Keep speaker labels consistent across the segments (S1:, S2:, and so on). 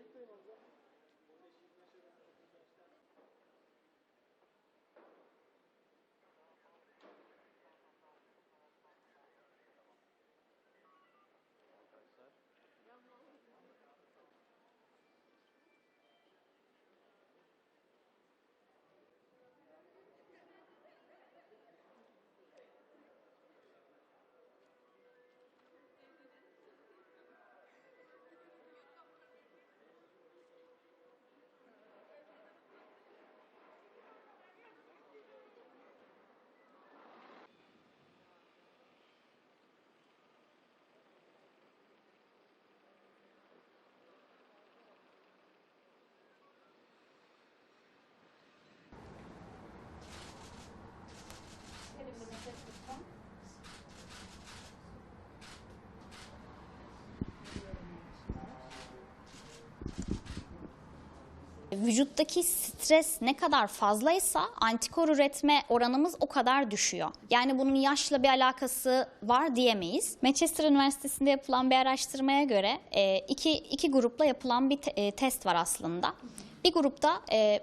S1: Very famous. Vücuttaki stres ne kadar fazlaysa antikor üretme oranımız o kadar düşüyor. Yani bunun yaşla bir alakası var diyemeyiz. Manchester Üniversitesi'nde yapılan bir araştırmaya göre e, iki, iki grupla yapılan bir te- e, test var aslında. Bir grupta e,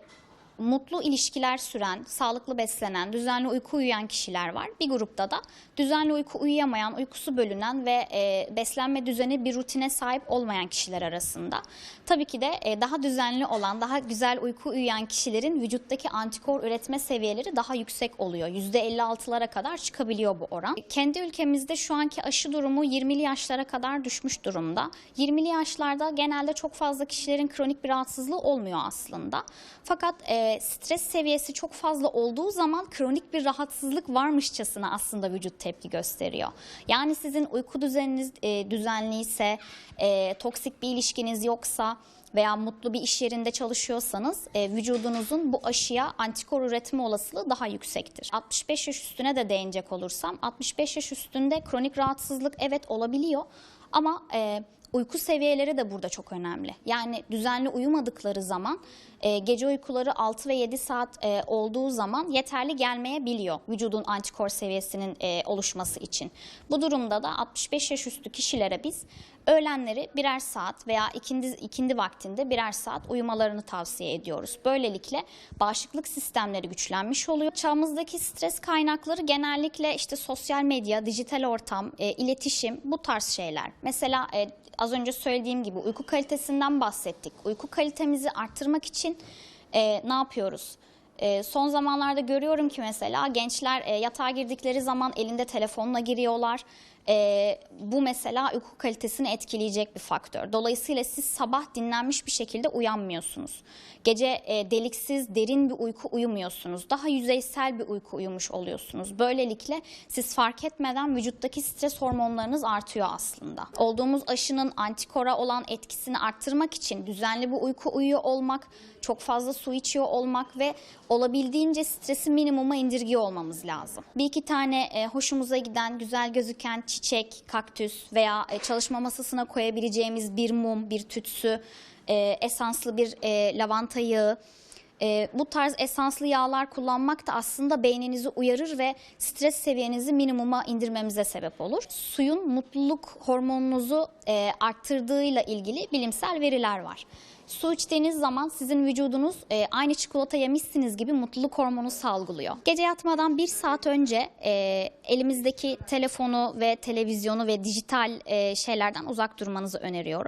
S1: mutlu ilişkiler süren, sağlıklı beslenen, düzenli uyku uyuyan kişiler var. Bir grupta da düzenli uyku uyuyamayan, uykusu bölünen ve e, beslenme düzeni bir rutine sahip olmayan kişiler arasında. Tabii ki de e, daha düzenli olan, daha güzel uyku uyuyan kişilerin vücuttaki antikor üretme seviyeleri daha yüksek oluyor. %56'lara kadar çıkabiliyor bu oran. Kendi ülkemizde şu anki aşı durumu 20'li yaşlara kadar düşmüş durumda. 20'li yaşlarda genelde çok fazla kişilerin kronik bir rahatsızlığı olmuyor aslında. Fakat e, stres seviyesi çok fazla olduğu zaman kronik bir rahatsızlık varmışçasına aslında vücut tepki gösteriyor. Yani sizin uyku düzeniniz e, düzenliyse, e, toksik bir ilişkiniz yoksa veya mutlu bir iş yerinde çalışıyorsanız e, vücudunuzun bu aşıya antikor üretme olasılığı daha yüksektir. 65 yaş üstüne de değinecek olursam 65 yaş üstünde kronik rahatsızlık evet olabiliyor ama e, uyku seviyeleri de burada çok önemli. Yani düzenli uyumadıkları zaman e, gece uykuları 6 ve 7 saat e, olduğu zaman yeterli gelmeyebiliyor vücudun antikor seviyesinin e, oluşması için. Bu durumda da 65 yaş üstü kişilere biz öğlenleri birer saat veya ikindi, ikindi vaktinde birer saat uyumalarını tavsiye ediyoruz. Böylelikle bağışıklık sistemleri güçlenmiş oluyor. Çağımızdaki stres kaynakları genellikle işte sosyal medya, dijital ortam, iletişim bu tarz şeyler. Mesela az önce söylediğim gibi uyku kalitesinden bahsettik. Uyku kalitemizi arttırmak için e, ne yapıyoruz? E, son zamanlarda görüyorum ki mesela gençler e, yatağa girdikleri zaman elinde telefonla giriyorlar. E, bu mesela uyku kalitesini etkileyecek bir faktör. Dolayısıyla siz sabah dinlenmiş bir şekilde uyanmıyorsunuz. Gece e, deliksiz, derin bir uyku uyumuyorsunuz. Daha yüzeysel bir uyku uyumuş oluyorsunuz. Böylelikle siz fark etmeden vücuttaki stres hormonlarınız artıyor aslında. Olduğumuz aşının antikora olan etkisini arttırmak için düzenli bir uyku uyuyor olmak, çok fazla su içiyor olmak ve olabildiğince stresi minimuma indirgiyor olmamız lazım. Bir iki tane e, hoşumuza giden, güzel gözüken çiçek, kaktüs veya e, çalışma masasına koyabileceğimiz bir mum, bir tütsü, e, esanslı bir e, lavanta yağı, e, bu tarz esanslı yağlar kullanmak da aslında beyninizi uyarır ve stres seviyenizi minimuma indirmemize sebep olur. Suyun mutluluk hormonunuzu e, arttırdığıyla ilgili bilimsel veriler var. Su içtiğiniz zaman sizin vücudunuz e, aynı çikolata yemişsiniz gibi mutluluk hormonu salgılıyor. Gece yatmadan bir saat önce e, elimizdeki telefonu ve televizyonu ve dijital e, şeylerden uzak durmanızı öneriyorum.